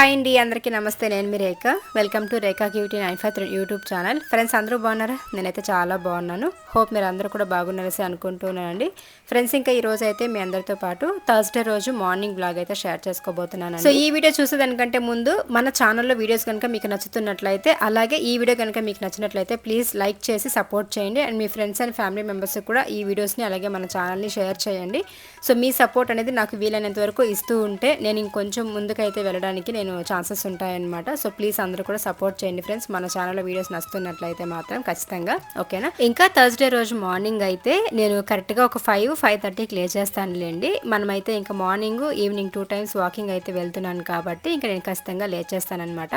Hi అండి అందరికీ నమస్తే. నేను మీ Rekha. Welcome to Rekha cutie nine five three YouTube channel friends అందరూ బాగున్నారా? నేనైతే చాలా బాగున్నాను. హోప్ మీరు అందరూ కూడా బాగున్నారసి అనుకుంటున్నానండి ఫ్రెండ్స్ ఇంకా ఈ రోజు అయితే మీ అందరితో పాటు థర్స్డే రోజు మార్నింగ్ బ్లాగ్ అయితే షేర్ చేసుకోబోతున్నాను సో ఈ వీడియో చూసేదానికంటే ముందు మన ఛానల్లో వీడియోస్ కనుక మీకు నచ్చుతున్నట్లయితే అలాగే ఈ వీడియో కనుక మీకు నచ్చినట్లయితే ప్లీజ్ లైక్ చేసి సపోర్ట్ చేయండి. అండ్ మీ ఫ్రెండ్స్ అండ్ ఫ్యామిలీ మెంబర్స్ కూడా ఈ వీడియోస్ని అలాగే మన ఛానల్ని షేర్ చేయండి. సో మీ సపోర్ట్ అనేది నాకు వీలైనంత వరకు ఇస్తూ ఉంటే నేను ఇంకొంచెం ముందుకైతే వెళ్ళడానికి నేను ఛాన్సెస్ ఉంటాయన్నమాట. సో ప్లీజ్ అందరూ కూడా సపోర్ట్ చేయండి ఫ్రెండ్స్. మన ఛానల్లో వీడియోస్ నచ్చుతున్నట్లయితే మాత్రం ఖచ్చితంగా. ఓకేనా? ఇంకా థర్స్డే రోజు మార్నింగ్ అయితే నేను కరెక్ట్గా ఒక ఫైవ్ ఫైవ్ థర్టీకి లేచేస్తానులేండి మనమైతే ఇంకా morning evening two times walking అయితే వెళ్తున్నాను కాబట్టి ఇంకా నేను ఖచ్చితంగా లేచేస్తానమాట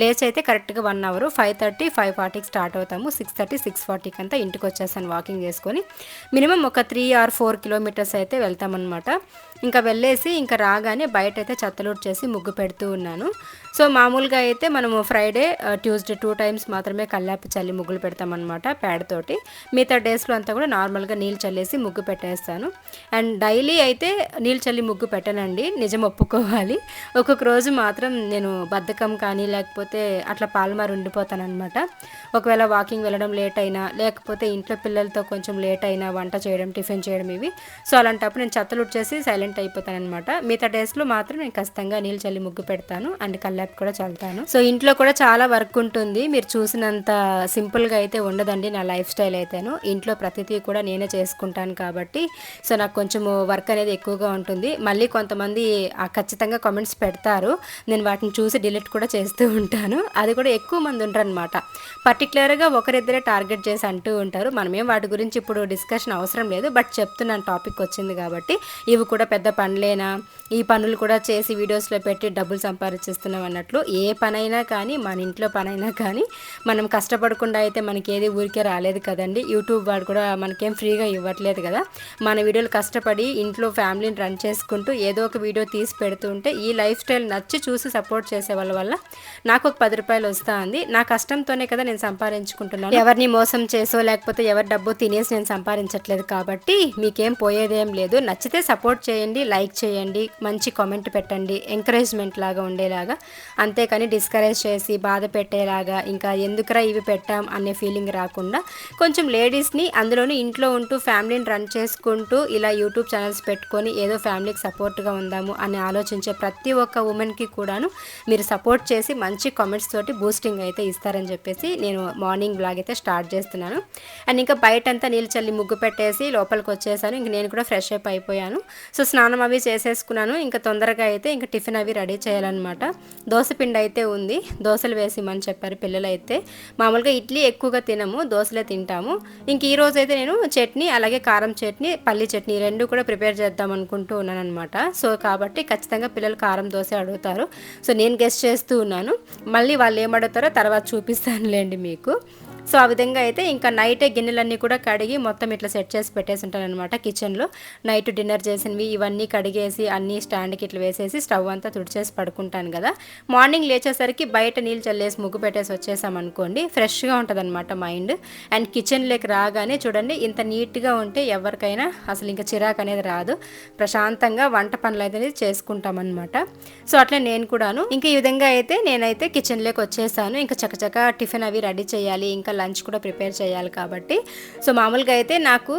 లేచి అయితే కరెక్ట్గా one hour five thirty five ఫార్టీకి స్టార్ట్ అవుతాము. సిక్స్ థర్టీ సిక్స్ ఫార్టీకి అంతా ఇంటికి వచ్చేస్తాను వాకింగ్ చేసుకొని. మినిమం ఒక త్రీ ఆర్ ఫోర్ కిలోమీటర్స్ అయితే వెళ్తామన్నమాట. ఇంకా వెళ్ళేసి ఇంకా రాగానే బయట అయితే చెత్తలూట్ చేసి ముగ్గు పెడుతూ ఉన్నాను. సో మామూలుగా అయితే మనము ఫ్రైడే ట్యూస్డే టూ టైమ్స్ మాత్రమే కల్లాపి చల్లి ముగ్గులు పెడతామన్నమాట పేడతోటి మిగతా డేస్లో అంతా కూడా నార్మల్గా నీళ్ళు చల్లేసి ముగ్గు పెట్టేస్తాను. అండ్ డైలీ అయితే నీళ్ళు చల్లి ముగ్గు పెట్టనండి నిజం ఒప్పుకోవాలి. ఒక్కొక్క రోజు మాత్రం నేను బద్ధకం కానీ లేకపోతే అట్లా పాలమారు ఉండిపోతానమాట ఒకవేళ వాకింగ్ వెళ్ళడం లేట్ అయినా లేకపోతే ఇంట్లో పిల్లలతో కొంచెం లేట్ అయినా వంట చేయడం టిఫిన్ చేయడం ఇవి. సో అలాంటప్పుడు నేను చెత్తలు వచ్చేసి సైలెంట్ అయిపోతాను అనమాట మిగతా డేస్లో మాత్రం నేను ఖచ్చితంగా నీళ్ళు చల్లి ముగ్గు పెడతాను. అండ్ కల్లాపి కూడా చల్లుతాను. సో ఇంట్లో కూడా చాలా వర్క్ ఉంటుంది. మీరు చూసినంత సింపుల్గా అయితే ఉండదండి నా లైఫ్ స్టైల్ అయితేను. ఇంట్లో ప్రతిదీ కూడా నేనే చేసుకుంటాను కాబట్టి. సో నాకు కొంచెం వర్క్ అనేది ఎక్కువగా ఉంటుంది. మళ్ళీ కొంతమంది ఖచ్చితంగా కామెంట్స్ పెడతారు. నేను వాటిని చూసి డిలీట్ కూడా చేస్తూ ఉంటాను. అది కూడా ఎక్కువ మంది ఉంటారు అనమాట పర్టికులర్గా ఒకరిద్దరే టార్గెట్ చేసి అంటూ ఉంటారు. మనమేం వాటి గురించి ఇప్పుడు డిస్కషన్ అవసరం లేదు. బట్ చెప్తున్నాను టాపిక్ వచ్చింది కాబట్టి. ఇవి కూడా పెద్ద పనులేనా? ఈ పనులు కూడా చేసి వీడియోస్లో పెట్టి డబ్బులు సంపాదించేస్తున్నాం అన్నట్లు ఏ పనైనా కానీ మన ఇంట్లో పనైనా కానీ మనం కష్టపడకుండా అయితే మనకి ఏది ఊరికే రాలేదు కదండి. యూట్యూబ్ వాడు కూడా మనకేం ఫ్రీగా ఇవ్వట్లేదు కదా. మన వీడియోలు కష్టపడి ఇంట్లో ఫ్యామిలీని రన్ చేసుకుంటూ ఏదో ఒక వీడియో తీసి పెడుతుంటే ఈ లైఫ్ స్టైల్ నచ్చి చూసి సపోర్ట్ చేసే వాళ్ళ వల్ల నాకు ఒక పది రూపాయలు వస్తా ఉంది నా కష్టంతోనే కదా నేను సంపాదించుకుంటున్నాను. ఎవరిని మోసం చేసో లేకపోతే ఎవరి డబ్బు తినేసి నేను సంపాదించట్లేదు కాబట్టి మీకేం పోయేదేం లేదు. నచ్చితే సపోర్ట్ చేయండి. లైక్ చేయండి మంచి కామెంట్ పెట్టండి ఎంకరేజ్మెంట్ లాగా ఉండేలాగా. అంతేకాని డిస్కరేజ్ చేసి బాధ పెట్టేలాగా ఇంకా ఎందుకురా ఇవి పెట్టాం అనే ఫీలింగ్ రాకుండా కొంచెం లేడీస్ని అందులోనూ ఇంట్లో ఉంటూ ఫ్యామిలీని రన్ చేసుకుంటూ ఇలా యూట్యూబ్ ఛానల్స్ పెట్టుకొని ఏదో ఫ్యామిలీకి సపోర్ట్గా ఉందాము అని ఆలోచించే ప్రతి ఒక్క ఉమెన్కి కూడాను మీరు సపోర్ట్ చేసి మంచి కామెంట్స్ తోటి బూస్టింగ్ అయితే ఇస్తారని చెప్పేసి నేను మార్నింగ్ బ్లాగ్ అయితే స్టార్ట్ చేస్తున్నాను. అండ్ ఇంకా బయటంతా నీళ్ళు చల్లి ముగ్గు పెట్టేసి లోపలికి వచ్చేసాను. ఇంక నేను కూడా ఫ్రెష్ అప్ అయిపోయాను. సో స్నానం అవి చేసేసుకున్నాను. ఇంకా తొందరగా అయితే ఇంకా టిఫిన్ అవి రెడీ చేయాలన్నమాట. దోశ పిండి అయితే ఉంది. దోశలు వేసిమని చెప్పారు పిల్లలు అయితే మామూలుగా ఇడ్లీ ఎక్కువగా తినము దోశలే తింటాము. ఇంక ఈ రోజు అయితే నేను చట్నీ అలాగే కారం చట్నీ పల్లి చట్నీ రెండు కూడా ప్రిపేర్ చేద్దాం అనుకుంటూ ఉన్నాను అనమాట సో కాబట్టి ఖచ్చితంగా పిల్లలు కారం దోశ అడుగుతారు. సో నేను గెస్ట్ చేస్తూ ఉన్నాను. మళ్ళీ వాళ్ళు ఏమడుగుతారో తర్వాత చూపిస్తానులేండి మీకు. సో ఆ విధంగా అయితే ఇంకా నైటే గిన్నెలన్నీ కూడా కడిగి మొత్తం ఇట్లా సెట్ చేసి పెట్టేసి ఉంటాను అనమాట కిచెన్లో నైట్ డిన్నర్ చేసినవి ఇవన్నీ కడిగేసి అన్నీ స్టాండ్కి ఇట్లా వేసేసి స్టవ్ అంతా తుడిచేసి పడుకుంటాను కదా. మార్నింగ్ లేచేసరికి బయట నీళ్ళు చల్లేసి ముగ్గు పెట్టేసి వచ్చేసాం అనుకోండి ఫ్రెష్గా ఉంటుంది అనమాట మైండ్. అండ్ కిచెన్లోకి రాగానే చూడండి ఇంత నీట్గా ఉంటే ఎవరికైనా అసలు ఇంకా చిరాకు అనేది రాదు. ప్రశాంతంగా వంట పనులు అయితే చేసుకుంటామన్నమాట. సో అట్లా నేను కూడాను. ఇంకా ఈ విధంగా అయితే నేనైతే కిచెన్లోకి వచ్చేసాను. ఇంకా చకచక టిఫిన్ అవి రెడీ చేయాలి ఇంకా లంచ్ కూడా ప్రిపేర్ చేయాలి కాబట్టి. సో మామూలుగా అయితే నాకు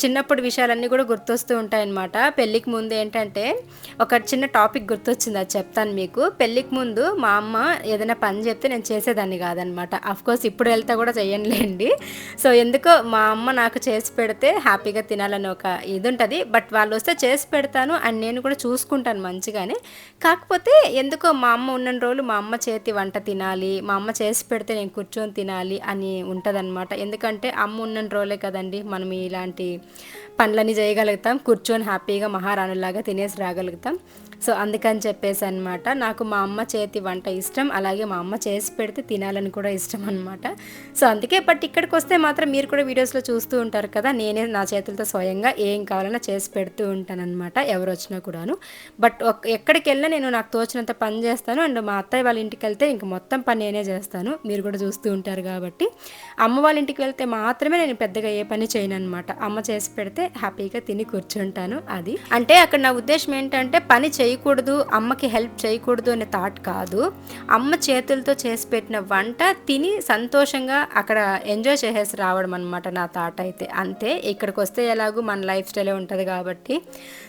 చిన్నప్పుడు విషయాలన్నీ కూడా గుర్తొస్తూ ఉంటాయన్నమాట. పెళ్ళికి ముందు ఏంటంటే ఒక చిన్న టాపిక్ గుర్తొచ్చింది అది చెప్తాను మీకు. పెళ్ళికి ముందు మా అమ్మ ఏదైనా పని చెప్తే నేను చేసేదాన్ని కాదనమాట కోర్స్ ఇప్పుడు వెళ్తే కూడా చేయనులేండి సో ఎందుకో మా అమ్మ నాకు చేసి పెడితే హ్యాపీగా తినాలని ఒక ఇది ఉంటుంది బట్ వాళ్ళు వస్తే చేసి పెడతాను అండ్ నేను కూడా చూసుకుంటాను మంచిగానే. కాకపోతే ఎందుకో మా అమ్మ ఉన్న రోజులు మా అమ్మ చేతి వంట తినాలి మా అమ్మ చేసి పెడితే నేను కూర్చొని తినాలి అని ఉంటుందన్నమాట. ఎందుకంటే అమ్మ ఉన్న రోజులే కదండి మనం ఇలాంటి పనులన్నీ చేయగలుగుతాం. కూర్చొని హ్యాపీగా మహారాణులాగా తినేసి రాగలుగుతాం. సో అందుకని చెప్పేసి అనమాట నాకు మా అమ్మ చేతి వంట ఇష్టం అలాగే మా అమ్మ చేసి పెడితే తినాలని కూడా ఇష్టం అనమాట సో అందుకే బట్ ఇక్కడికి వస్తే మాత్రం మీరు కూడా వీడియోస్లో చూస్తూ ఉంటారు కదా నేనే నా చేతులతో స్వయంగా ఏం కావాలన్నా చేసి పెడుతూ ఉంటానన్నమాట ఎవరు వచ్చినా కూడాను. బట్ ఎక్కడికి వెళ్ళినా నేను నాకు తోచినంత పని చేస్తాను. అండ్ మా అత్తయ్య వాళ్ళ ఇంటికి వెళ్తే ఇంక మొత్తం పని నేనే చేస్తాను. మీరు కూడా చూస్తూ ఉంటారు కాబట్టి. అమ్మ వాళ్ళ ఇంటికి వెళ్తే మాత్రమే నేను పెద్దగా ఏ పని చేయను అనమాట అమ్మ చేసి పెడితే హ్యాపీగా తిని కూర్చుంటాను అది. అంటే అక్కడ నా ఉద్దేశం ఏంటంటే పని చేయ చేయకూడదు అమ్మకి హెల్ప్ చేయకూడదు అనే థాట్ కాదు. అమ్మ చేతులతో చేసి పెట్టిన వంట తిని సంతోషంగా అక్కడ ఎంజాయ్ చేసేసి రావడం అనమాట నా థాట్ అయితే. అంతే ఇక్కడికి వస్తే ఎలాగూ మన లైఫ్ స్టైలే ఉంటుంది కాబట్టి.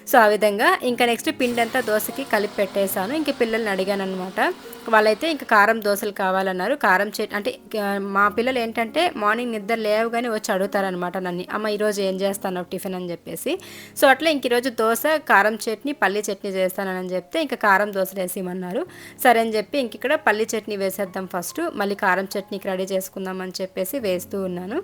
సో ఆ విధంగా ఇంకా నెక్స్ట్ పిండి అంతా దోశకి కలిపి పెట్టేశాను. ఇంక పిల్లల్ని అడిగాను అనమాట వాళ్ళైతే ఇంకా కారం దోశలు కావాలన్నారు. కారం చే అంటే మా పిల్లలు ఏంటంటే మార్నింగ్ నిద్ర లేవగానే వచ్చి అడుగుతారనమాట నన్ను. అమ్మ ఈరోజు ఏం చేస్తాను టిఫిన్? అని చెప్పేసి. సో అట్లా ఇంక ఈరోజు దోశ కారం చట్నీ పల్లీ చట్నీ చేస్తాను చేస్తానని చెప్తే ఇంకా కారం దోశలు వేసేయమన్నారు సరే అని చెప్పి ఇంక ఇక్కడ పల్లి చట్నీ వేసేద్దాం ఫస్ట్ మళ్ళీ కారం చట్నీకి రెడీ చేసుకుందాం అని చెప్పేసి వేస్తూ ఉన్నాను.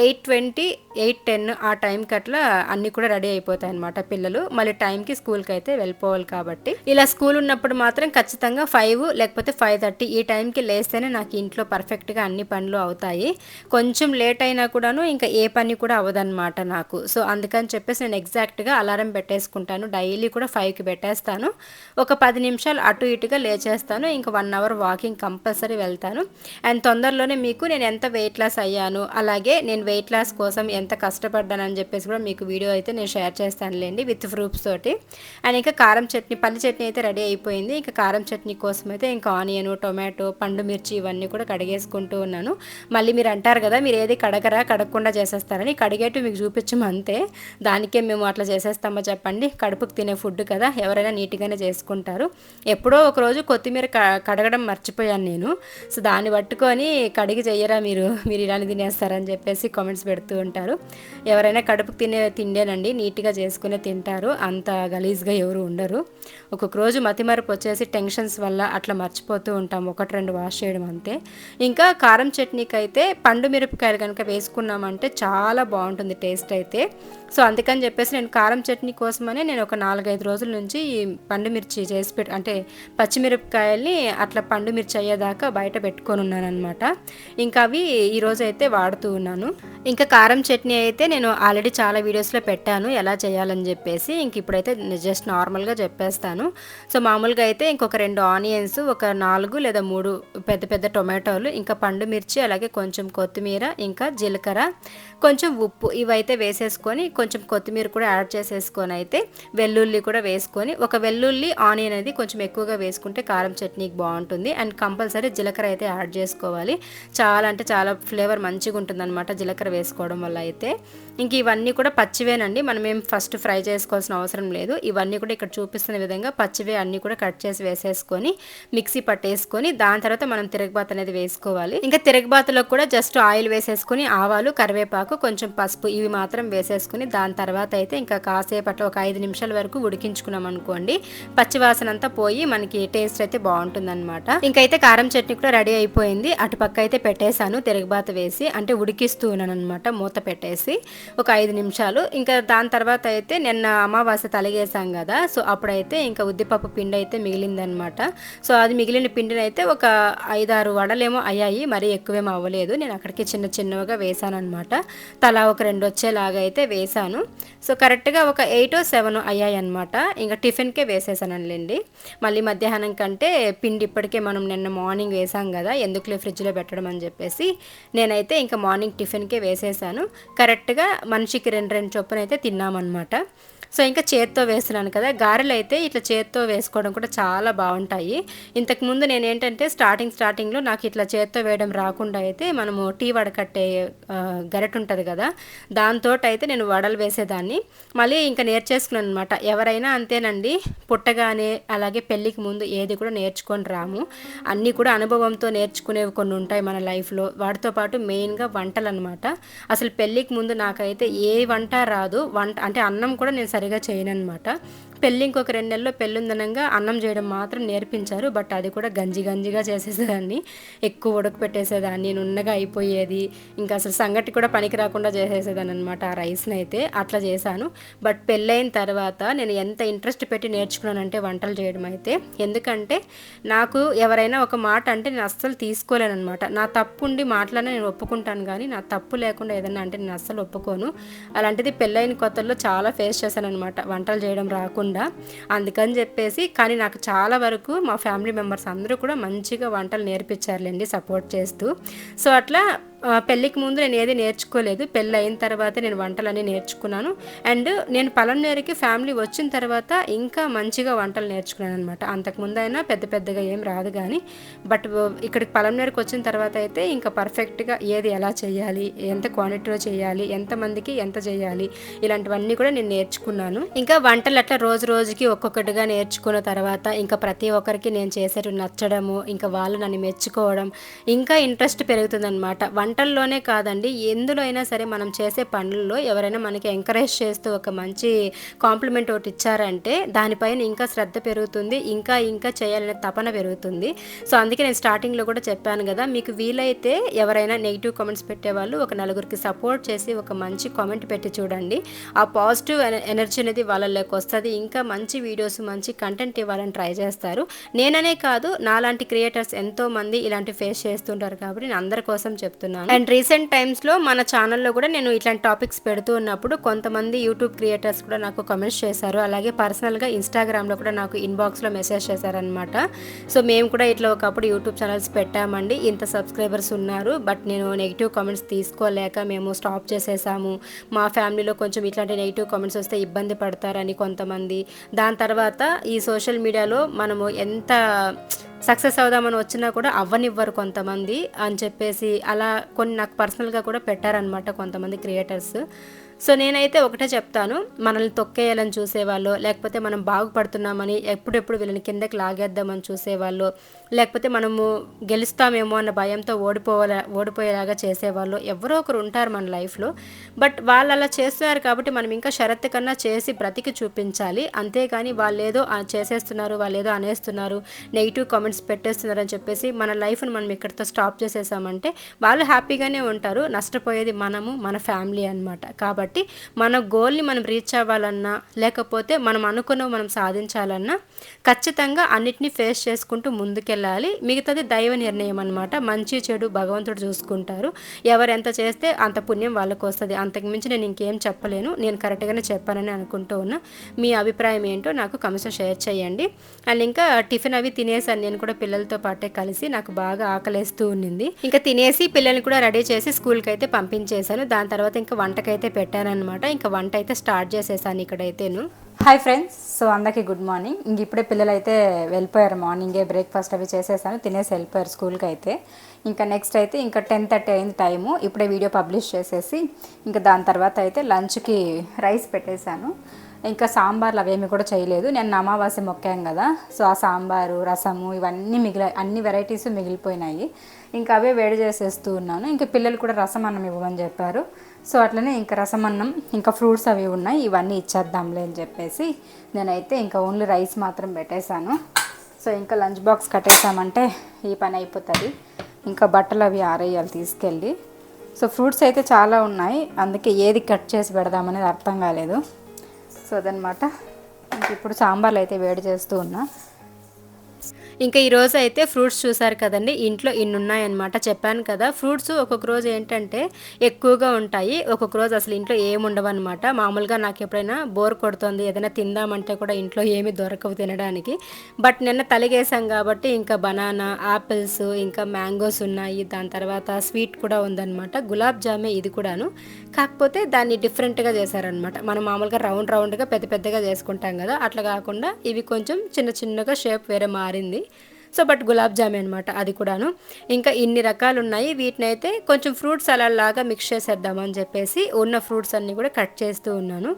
ఎయిట్ ట్వంటీ ఎయిట్ టెన్ ఆ టైంకి అట్లా అన్నీ కూడా రెడీ అయిపోతాయి అనమాట పిల్లలు. మళ్ళీ టైంకి స్కూల్కి అయితే వెళ్ళిపోవాలి కాబట్టి. ఇలా స్కూల్ ఉన్నప్పుడు మాత్రం ఖచ్చితంగా ఫైవ్ లేకపోతే ఫైవ్ థర్టీ ఈ టైంకి లేస్తేనే నాకు ఇంట్లో పర్ఫెక్ట్గా అన్ని పనులు అవుతాయి. కొంచెం లేట్ అయినా కూడాను ఇంకా ఏ పని కూడా అవ్వదన్నమాట నాకు. సో అందుకని చెప్పేసి నేను ఎగ్జాక్ట్గా అలారం పెట్టేసుకుంటాను. డైలీ కూడా ఫైవ్కి పెట్టేస్తాను. ఒక పది నిమిషాలు అటు ఇటుగా లేచేస్తాను. ఇంకా వన్ అవర్ వాకింగ్ కంపల్సరీ వెళ్తాను. అండ్ తొందరలోనే మీకు నేను ఎంత వెయిట్ లాస్ అయ్యాను అలాగే నేను వెయిట్ లాస్ కోసం ఎంత కష్టపడ్డానని చెప్పేసి కూడా మీకు వీడియో అయితే నేను షేర్ చేస్తానులేండి విత్ ప్రూఫ్స్ తోటి. అండ్ ఇంకా కారం చట్నీ పల్లి చట్నీ అయితే రెడీ అయిపోయింది. ఇంకా కారం చట్నీ కోసం అయితే ఇంకా ఆనియన్ టొమాటో పండు మిర్చి ఇవన్నీ కూడా కడిగేసుకుంటూ ఉన్నాను. మళ్ళీ మీరు అంటారు కదా మీరు ఏది కడగరా కడగకుండా చేసేస్తారని. కడిగేట్టు మీకు చూపించము అంతే. దానికే మేము అట్లా చేసేస్తామో చెప్పండి. కడుపుకు తినే ఫుడ్ కదా ఎవరైనా నీట్గానే చేసుకుంటారు. ఎప్పుడో ఒకరోజు కొత్తిమీర క- కడగడం మర్చిపోయాను నేను. సో దాన్ని పట్టుకొని కడిగి చెయ్యరా మీరు? మీరు ఇలానే తినేస్తారని చెప్పి. చెప్పేసి కామెంట్స్ పెడుతూ ఉంటారు. ఎవరైనా కడుపుకు తినే తిండేనండి నీట్గా చేసుకునే తింటారు. అంత గలీజ్గా ఎవరు ఉండరు. ఒక్కొక్క రోజు మతిమరపు వచ్చేసి టెన్షన్స్ వల్ల అట్లా మర్చిపోతూ ఉంటాం. ఒకటి రెండు వాష్ చేయడం అంతే. ఇంకా కారం చట్నీకి అయితే పండు మిరపకాయలు కనుక వేసుకున్నామంటే చాలా బాగుంటుంది టేస్ట్ అయితే. సో అందుకని చెప్పేసి నేను కారం చట్నీ కోసమనే నేను ఒక నాలుగైదు రోజుల నుంచి ఈ పండు మిర్చి చేసి పెట్ అంటే పచ్చిమిరపకాయల్ని అట్లా పండు మిర్చి అయ్యేదాకా బయట పెట్టుకొని ఉన్నాను అనమాట ఇంకా అవి ఈరోజు అయితే వాడుతూ ఉన్నాను ఇంకా కారం చట్నీ అయితే నేను ఆల్రెడీ చాలా వీడియోస్లో పెట్టాను. ఎలా చేయాలని చెప్పేసి ఇంక ఇప్పుడైతే జస్ట్ నార్మల్గా చెప్పేస్తాను. సో మామూలుగా అయితే ఇంకొక రెండు ఆనియన్స్ ఒక నాలుగు లేదా మూడు పెద్ద పెద్ద టొమాటోలు ఇంకా పండు మిర్చి అలాగే కొంచెం కొత్తిమీర ఇంకా జీలకర్ర కొంచెం ఉప్పు ఇవైతే వేసేసుకొని కొంచెం కొత్తిమీర కూడా యాడ్ చేసేసుకొని అయితే వెల్లుల్లి కూడా వేసుకొని ఒక వెల్లుల్లి ఆనియన్ అనేది కొంచెం ఎక్కువగా వేసుకుంటే కారం చట్నీకి బాగుంటుంది. అండ్ కంపల్సరీ జీలకర్ర అయితే యాడ్ చేసుకోవాలి. చాలా అంటే చాలా ఫ్లేవర్ మంచిగా ఉంటుందన్నమాట. జీలకర్ర వేసుకోవడం వల్ల అయితే. ఇంక ఇవన్నీ కూడా పచ్చివేనండి. మనం ఏం ఫస్ట్ ఫ్రై చేసుకోవాల్సిన అవసరం లేదు. ఇవన్నీ కూడా ఇక్కడ చూపిస్తున్న విధంగా పచ్చివే అన్నీ కూడా కట్ చేసి వేసేసుకొని మిక్సీ పట్టేసుకొని దాని తర్వాత మనం తిరగబాత్ అనేది వేసుకోవాలి. ఇంకా తిరగబాతలో కూడా జస్ట్ ఆయిల్ వేసేసుకొని ఆవాలు కరివేపాకు కొంచెం పసుపు ఇవి మాత్రం వేసేసుకొని దాని తర్వాత అయితే ఇంకా కాసేపట్లో ఒక ఐదు నిమిషాల వరకు ఉడికించుకున్నాం అనుకోండి. పచ్చివాసన అంతా పోయి మనకి టేస్ట్ అయితే బాగుంటుంది అనమాట ఇంకైతే కారం చట్నీ కూడా రెడీ అయిపోయింది. అటుపక్క అయితే పెట్టేశాను. తిరగబాత వేసి అంటే ఉడికి ఉన్నాను అనమాట మూత పెట్టేసి ఒక ఐదు నిమిషాలు. ఇంకా దాని తర్వాత అయితే నిన్న అమావాస్య తలగేసాం కదా సో అప్పుడైతే ఇంకా ఉద్దిపప్పు పిండి అయితే మిగిలిందనమాట సో అది మిగిలిన పిండిని అయితే ఒక ఐదారు వడలేమో అయ్యాయి మరీ ఎక్కువేమో అవ్వలేదు. నేను అక్కడికి చిన్న చిన్నగా వేసాను అనమాట తలా ఒక రెండు వచ్చేలాగా అయితే వేసాను సో కరెక్ట్గా ఒక ఎయిట్ సెవెన్ అయ్యాయి అనమాట ఇంకా టిఫిన్కే వేసేసానండి మళ్ళీ మధ్యాహ్నం కంటే పిండి ఇప్పటికే మనం నిన్న మార్నింగ్ వేసాం కదా ఎందుకులే ఫ్రిడ్జ్లో పెట్టడం అని చెప్పేసి నేనైతే ఇంకా మార్నింగ్ టిఫిన్కే వేసేసాను. కరెక్ట్గా మనిషికి రెండు రెండు చొప్పున అయితే తిన్నామన్నమాట. సో ఇంకా చేత్తో వేస్తున్నాను కదా గారెలు అయితే ఇట్లా చేత్తో వేసుకోవడం కూడా చాలా బాగుంటాయి. ఇంతకుముందు నేను ఏంటంటే స్టార్టింగ్ స్టార్టింగ్లో నాకు ఇట్లా చేత్తో వేయడం రాకుండా అయితే మనము టీ వడకట్టే ఆ, గరెట ఉంటుంది కదా దాంతో అయితే నేను వడలు వేసేదాన్ని. మళ్ళీ ఇంకా నేర్చేసుకున్నాను అనమాట ఎవరైనా అంతేనండి పుట్టగానే అలాగే పెళ్ళికి ముందు ఏది కూడా నేర్చుకొని రాము. అన్నీ కూడా అనుభవంతో నేర్చుకునేవి కొన్ని ఉంటాయి మన లైఫ్లో. వాటితో పాటు మెయిన్గా వంటలు అనమాట అసలు పెళ్ళికి ముందు నాకైతే ఏ వంట రాదు. వంట అంటే అన్నం కూడా నేను సరిగా చేయను అనమాట పెళ్ళి ఇంకొక రెండు నెలల్లో పెళ్ళుందనంగా అన్నం చేయడం మాత్రం నేర్పించారు బట్ అది కూడా గంజి గంజిగా చేసేసేదాన్ని. ఎక్కువ ఉడకపెట్టేసేదాన్ని నున్నగా అయిపోయేది ఇంకా అసలు సంగటి కూడా పనికి రాకుండా చేసేసేదాన్ని అనమాట ఆ రైస్ని అయితే అట్లా చేశాను. బట్ పెళ్ళైన తర్వాత నేను ఎంత ఇంట్రెస్ట్ పెట్టి నేర్చుకున్నానంటే వంటలు చేయడం అయితే. ఎందుకంటే నాకు ఎవరైనా ఒక మాట అంటే నేను అస్సలు తీసుకోలేను అనమాట నా తప్పు ఉండి మాట్లాడినా నేను ఒప్పుకుంటాను కానీ నా తప్పు లేకుండా ఏదన్నా అంటే నేను అస్సలు ఒప్పుకోను. అలాంటిది పెళ్ళైన కొత్తల్లో చాలా ఫేస్ చేశాను అనమాట వంటలు చేయడం రాకుండా అందుకని చెప్పేసి కానీ నాకు చాలా వరకు మా ఫ్యామిలీ మెంబర్స్ అందరూ కూడా మంచిగా వంటలు నేర్పించారులేండి సపోర్ట్ చేస్తూ. సో అట్లా పెళ్ళికి ముందు నేను ఏది నేర్చుకోలేదు. పెళ్ళి అయిన తర్వాత నేను వంటలన్నీ నేర్చుకున్నాను. అండ్ నేను పలంనేరుకి ఫ్యామిలీ వచ్చిన తర్వాత ఇంకా మంచిగా వంటలు నేర్చుకున్నాను అనమాట అంతకుముందు అయినా పెద్ద పెద్దగా ఏం రాదు కానీ బట్ ఇక్కడికి పలంనేరుకి వచ్చిన తర్వాత అయితే ఇంకా పర్ఫెక్ట్గా ఏది ఎలా చేయాలి ఎంత క్వాంటిటీలో చేయాలి ఎంతమందికి ఎంత చేయాలి ఇలాంటివన్నీ కూడా నేను నేర్చుకున్నాను. ఇంకా వంటలు అట్లా రోజు రోజుకి ఒక్కొక్కటిగా నేర్చుకున్న తర్వాత ఇంకా ప్రతి ఒక్కరికి నేను చేసేటు నచ్చడము ఇంకా వాళ్ళు నన్ను మెచ్చుకోవడం ఇంకా ఇంట్రెస్ట్ పెరుగుతుందన్నమాట. వంటల్లోనే కాదండి ఎందులో అయినా సరే మనం చేసే పనుల్లో ఎవరైనా మనకి ఎంకరేజ్ చేస్తూ ఒక మంచి కాంప్లిమెంట్ ఒకటి ఇచ్చారంటే దానిపైన ఇంకా శ్రద్ధ పెరుగుతుంది ఇంకా ఇంకా చేయాలనే తపన పెరుగుతుంది. సో అందుకే నేను స్టార్టింగ్లో కూడా చెప్పాను కదా మీకు వీలైతే ఎవరైనా నెగిటివ్ కామెంట్స్ పెట్టేవాళ్ళు ఒక నలుగురికి సపోర్ట్ చేసి ఒక మంచి కామెంట్ పెట్టి చూడండి. ఆ పాజిటివ్ ఎనర్జీ అనేది వాళ్ళలోకి వస్తుంది ఇంకా మంచి వీడియోస్ మంచి కంటెంట్ ఇవ్వాలని ట్రై చేస్తారు. నేననే కాదు నాలాంటి క్రియేటర్స్ ఎంతోమంది ఇలాంటి ఫేస్ చేస్తుంటారు కాబట్టి నేను అందరి కోసం చెప్తున్నాను. అండ్ రీసెంట్ టైమ్స్లో మన ఛానల్లో కూడా నేను ఇట్లాంటి టాపిక్స్ పెడుతూ ఉన్నప్పుడు కొంతమంది యూట్యూబ్ క్రియేటర్స్ కూడా నాకు కమెంట్స్ చేశారు. అలాగే పర్సనల్గా ఇన్స్టాగ్రామ్లో కూడా నాకు ఇన్బాక్స్లో మెసేజ్ చేశారనమాట సో మేము కూడా ఇట్లా ఒకప్పుడు యూట్యూబ్ ఛానల్స్ పెట్టామండి. ఇంత సబ్స్క్రైబర్స్ ఉన్నారు. బట్ నేను నెగిటివ్ కామెంట్స్ తీసుకోలేక మేము స్టాప్ చేసేసాము. మా ఫ్యామిలీలో కొంచెం ఇట్లాంటి నెగిటివ్ కామెంట్స్ వస్తే ఇబ్బంది పడతారని కొంతమంది. దాని తర్వాత ఈ సోషల్ మీడియాలో మనము ఎంత సక్సెస్ అవుదామని వచ్చినా కూడా అవ్వనివ్వరు కొంతమంది అని చెప్పేసి అలా కొన్ని నాకు పర్సనల్గా కూడా పెట్టారనమాట కొంతమంది క్రియేటర్స్. సో నేనైతే ఒకటే చెప్తాను మనల్ని తొక్కేయాలని చూసేవాళ్ళు లేకపోతే మనం బాగుపడుతున్నామని ఎప్పుడెప్పుడు వీళ్ళని కిందకి లాగేద్దామని చూసేవాళ్ళు లేకపోతే మనము గెలుస్తామేమో అన్న భయంతో ఓడిపోవాల ఓడిపోయేలాగా చేసేవాళ్ళు ఎవరో ఒకరు ఉంటారు మన లైఫ్లో. బట్ వాళ్ళు అలా చేస్తున్నారు కాబట్టి మనం ఇంకా షరత్తు కన్నా చేసి బ్రతికి చూపించాలి. అంతేగాని వాళ్ళు ఏదో చేసేస్తున్నారు వాళ్ళు ఏదో అనేస్తున్నారు నెగిటివ్ కామెంట్స్ పెట్టేస్తున్నారు అని చెప్పేసి మన లైఫ్ని మనం ఇక్కడితో స్టాప్ చేసేసామంటే వాళ్ళు హ్యాపీగానే ఉంటారు. నష్టపోయేది మనము మన ఫ్యామిలీ అనమాట కాబట్టి కాబట్టి మన గోల్ని మనం రీచ్ అవ్వాలన్నా లేకపోతే మనం అనుకున్న మనం సాధించాలన్నా ఖచ్చితంగా అన్నిటినీ ఫేస్ చేసుకుంటూ ముందుకెళ్ళాలి. మిగతాది దైవ నిర్ణయం అనమాట మంచి చెడు భగవంతుడు చూసుకుంటారు. ఎవరు ఎంత చేస్తే అంత పుణ్యం వాళ్ళకు వస్తుంది. అంతకుమించి నేను ఇంకేం చెప్పలేను. నేను కరెక్ట్గానే చెప్పానని అనుకుంటూ ఉన్నా మీ అభిప్రాయం ఏంటో నాకు కమిషన్ షేర్ చేయండి. అండ్ ఇంకా టిఫిన్ అవి తినేసాను నేను కూడా పిల్లలతో పాటే కలిసి నాకు బాగా ఆకలేస్తూ ఉన్నింది ఇంకా తినేసి పిల్లల్ని కూడా రెడీ చేసి స్కూల్కి అయితే పంపించేశాను. దాని తర్వాత ఇంకా వంటకైతే పెట్టాను. అనమాట ఇంకా వంట అయితే స్టార్ట్ చేసేసాను ఇక్కడైతేను. హాయ్ ఫ్రెండ్స్ సో అందరికీ గుడ్ మార్నింగ్ ఇంక ఇప్పుడే పిల్లలు అయితే వెళ్ళిపోయారు మార్నింగే బ్రేక్ఫాస్ట్ అవి చేసేసాను. తినేసి వెళ్ళిపోయారు స్కూల్కి అయితే ఇంకా నెక్స్ట్ అయితే ఇంకా టెన్ థర్టీ అయింది టైము. ఇప్పుడే వీడియో పబ్లిష్ చేసేసి ఇంకా దాని తర్వాత అయితే లంచ్కి రైస్ పెట్టేశాను. ఇంకా సాంబార్లు అవేమి కూడా చేయలేదు. నేను అమావాస్య మొక్కాం కదా. సో ఆ సాంబారు రసము ఇవన్నీ మిగిలి అన్ని వెరైటీస్ మిగిలిపోయినాయి. ఇంకా అవే వేడి చేసేస్తూ ఉన్నాను. ఇంకా పిల్లలు కూడా రసం అన్నం ఇవ్వమని చెప్పారు. సో అట్లనే ఇంకా రసమన్నం ఇంకా ఫ్రూట్స్ అవి ఉన్నాయి ఇవన్నీ ఇచ్చేద్దాంలే అని చెప్పేసి నేనైతే ఇంకా ఓన్లీ రైస్ మాత్రం పెట్టేశాను. సో ఇంకా లంచ్ బాక్స్ కట్టేసామంటే ఈ పని అయిపోతుంది. ఇంకా బట్టలు అవి ఆరేయాలి తీసుకెళ్ళి. సో ఫ్రూట్స్ అయితే చాలా ఉన్నాయి అందుకే ఏది కట్ చేసి పెడదామనేది అర్థం కాలేదు. సో అదనమాట. ఇప్పుడు సాంబార్లు అయితే వేడి చేస్తూ ఉన్నా. ఇంకా ఈరోజు అయితే ఫ్రూట్స్ చూసారు కదండి. ఇంట్లో ఇన్ని ఉన్నాయన్నమాట. చెప్పాను కదా ఫ్రూట్స్ ఒక్కొక్క రోజు ఏంటంటే ఎక్కువగా ఉంటాయి. ఒక్కొక్క రోజు అసలు ఇంట్లో ఏమి ఉండవు అనమాట మామూలుగా నాకు ఎప్పుడైనా బోర్ కొడుతుంది ఏదైనా తిందామంటే కూడా ఇంట్లో ఏమి దొరకవు తినడానికి. బట్ నిన్న తలిగేసాం కాబట్టి ఇంకా బనానా ఆపిల్స్ ఇంకా మ్యాంగోస్ ఉన్నాయి. దాని తర్వాత స్వీట్ కూడా ఉందన్నమాట. గులాబ్ జామే ఇది కూడాను. కాకపోతే దాన్ని డిఫరెంట్గా చేశారనమాట మనం మామూలుగా రౌండ్ రౌండ్గా పెద్ద పెద్దగా చేసుకుంటాం కదా. అట్లా కాకుండా ఇవి కొంచెం చిన్న చిన్నగా షేప్ వేరే మారింది. సో బట్ గులాబ్ జామ్ అనమాట అది కూడాను. ఇంకా ఇన్ని రకాలు ఉన్నాయి వీటిని అయితే కొంచెం ఫ్రూట్స్ అలాగా మిక్స్ చేసేద్దామని చెప్పేసి ఉన్న ఫ్రూట్స్ అన్నీ కూడా కట్ చేస్తూ ఉన్నాను.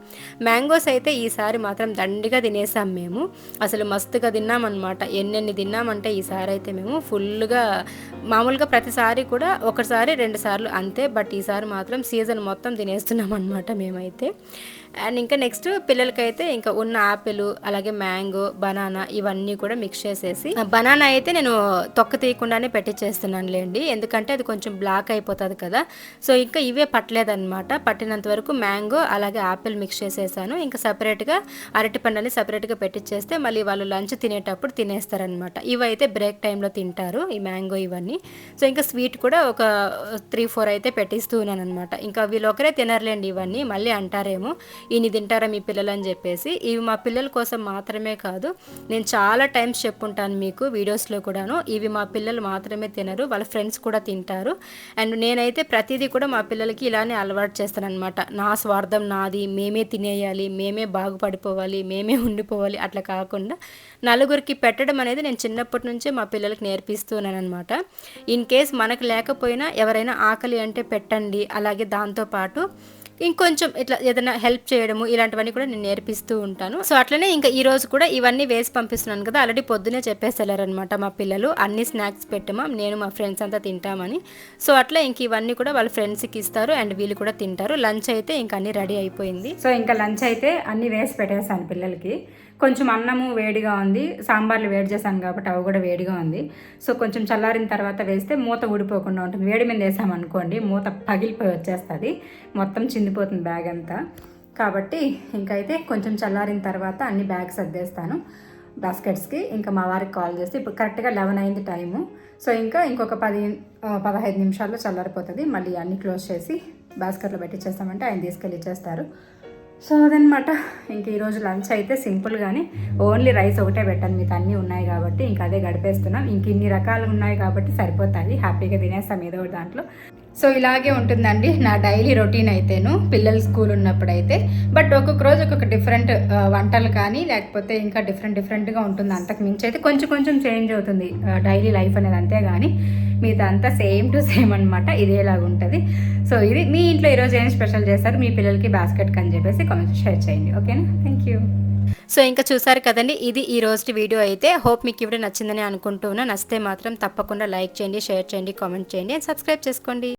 మ్యాంగోస్ అయితే ఈసారి మాత్రం దండిగా తినేసాం మేము. అసలు మస్తుగా తిన్నామన్నమాట. ఎన్నెన్ని తిన్నామంటే ఈసారి అయితే మేము ఫుల్గా మామూలుగా ప్రతిసారి కూడా ఒకసారి రెండు సార్లు అంతే. బట్ ఈసారి మాత్రం సీజన్ మొత్తం తినేస్తున్నాం అనమాట మేమైతే. అండ్ ఇంకా నెక్స్ట్ పిల్లలకైతే ఇంకా ఉన్న ఆపిల్ అలాగే మ్యాంగో బనానా ఇవన్నీ కూడా మిక్స్ చేసేసి బనానా అయితే నేను తొక్క తీయకుండానే పెట్టించేస్తున్నాను లేండి ఎందుకంటే అది కొంచెం బ్లాక్ అయిపోతుంది కదా. సో ఇంకా ఇవే పట్టలేదన్నమాట. పట్టినంత వరకు మ్యాంగో అలాగే ఆపిల్ మిక్స్ చేసేసాను. ఇంకా సపరేట్గా అరటి పండుని సపరేట్గా పెట్టించేస్తే మళ్ళీ వాళ్ళు లంచ్ తినేటప్పుడు తినేస్తారనమాట ఇవైతే బ్రేక్ టైంలో తింటారు ఈ మ్యాంగో ఇవన్నీ. సో ఇంకా స్వీట్ కూడా ఒక త్రీ ఫోర్ అయితే పెట్టిస్తూ ఉన్నాను అనమాట ఇంకా వీళ్ళు ఒకరే తినర్లేండి ఇవన్నీ మళ్ళీ అంటారేమో. ఇన్ని తింటారా మీ పిల్లలు అని చెప్పేసి. ఇవి మా పిల్లల కోసం మాత్రమే కాదు నేను చాలా టైమ్స్ చెప్పుంటాను మీకు వీడియోస్లో కూడాను. ఇవి మా పిల్లలు మాత్రమే తినరు వాళ్ళ ఫ్రెండ్స్ కూడా తింటారు. అండ్ నేనైతే ప్రతిదీ కూడా మా పిల్లలకి ఇలానే అలవాటు చేస్తాను అనమాట నా స్వార్థం నాది మేమే తినేయాలి మేమే బాగుపడిపోవాలి మేమే ఉండిపోవాలి అట్లా కాకుండా నలుగురికి పెట్టడం అనేది నేను చిన్నప్పటి నుంచే మా పిల్లలకి నేర్పిస్తున్నాను అనమాట ఇన్ కేస్ మనకు లేకపోయినా ఎవరైనా ఆకలి అంటే పెట్టండి అలాగే దాంతోపాటు ఇంకొంచెం ఇట్లా ఏదైనా హెల్ప్ చేయడము ఇలాంటివన్నీ కూడా నేను నేర్పిస్తూ ఉంటాను. సో అట్లనే ఇంకా ఈ రోజు కూడా ఇవన్నీ వేసి పంపిస్తున్నాను కదా ఆల్రెడీ పొద్దునే చెప్పేసేళ్ళారనమాట మా పిల్లలు. అన్ని స్నాక్స్ పెట్టమా నేను మా ఫ్రెండ్స్ అంతా తింటామని. సో అట్లా ఇంక ఇవన్నీ కూడా వాళ్ళ ఫ్రెండ్స్కి ఇస్తారు అండ్ వీళ్ళు కూడా తింటారు. లంచ్ అయితే ఇంకా అన్ని రెడీ అయిపోయింది. సో ఇంకా లంచ్ అయితే అన్ని వేసి పెట్టేసాను పిల్లలకి. కొంచెం అన్నము వేడిగా ఉంది సాంబార్లు వేడి చేశాను కాబట్టి అవి కూడా వేడిగా ఉంది. సో కొంచెం చల్లారిన తర్వాత వేస్తే మూత ఊడిపోకుండా ఉంటుంది. వేడి మీద వేసామనుకోండి మూత పగిలిపోయి వచ్చేస్తుంది. మొత్తం చిందిపోతుంది బ్యాగ్ అంతా. కాబట్టి ఇంకైతే కొంచెం చల్లారిన తర్వాత అన్ని బ్యాగ్స్ సర్దేస్తాను బాస్కెట్స్కి. ఇంకా మా వారికి కాల్ చేస్తే ఇప్పుడు కరెక్ట్గా లెవెన్ అయింది టైము. సో ఇంకా ఇంకొక పది పదహైదు నిమిషాల్లో చల్లారిపోతుంది. మళ్ళీ అన్ని క్లోజ్ చేసి బాస్కెట్లో పెట్టించేస్తామంటే ఆయన తీసుకెళ్ళి ఇచ్చేస్తారు. సో అదనమాట ఇంక ఈరోజు లంచ్ అయితే సింపుల్గానే ఓన్లీ రైస్ ఒకటే పెట్టాను మీకు అన్నీ ఉన్నాయి కాబట్టి ఇంక అదే గడిపేస్తున్నాం. ఇంక ఇన్ని రకాలు ఉన్నాయి కాబట్టి సరిపోతాయి హ్యాపీగా తినేస్తాం ఏదో ఒకటి దాంట్లో. సో ఇలాగే ఉంటుందండి నా డైలీ రొటీన్ అయితేను పిల్లలు స్కూల్ ఉన్నప్పుడు అయితే బట్ ఒక్కొక్క రోజు ఒక్కొక్క డిఫరెంట్ వంటలు కానీ లేకపోతే ఇంకా డిఫరెంట్ డిఫరెంట్గా ఉంటుంది. అంతకు మించి అయితే కొంచెం కొంచెం చేంజ్ అవుతుంది డైలీ లైఫ్ అనేది అంతే కానీ మీది అంతా సేమ్ టు సేమ్ అనమాట ఇదేలాగా ఉంటుంది సో ఇది మీ ఇంట్లో ఈరోజు ఏం స్పెషల్ చేస్తారు? మీ పిల్లలకి బాస్కెట్ అని చెప్పేసి కొంచెం షేర్ చేయండి. ఓకేనా థ్యాంక్ యూ సో ఇంకా చూసారు కదండి ఇది ఈ రోజు వీడియో అయితే హోప్ మీకు ఇప్పుడు నచ్చిందని అనుకుంటున్నా. నచ్చితే మాత్రం తప్పకుండా లైక్ చేయండి షేర్ చేయండి కామెంట్ చేయండి అండ్ సబ్స్క్రైబ్ చేసుకోండి.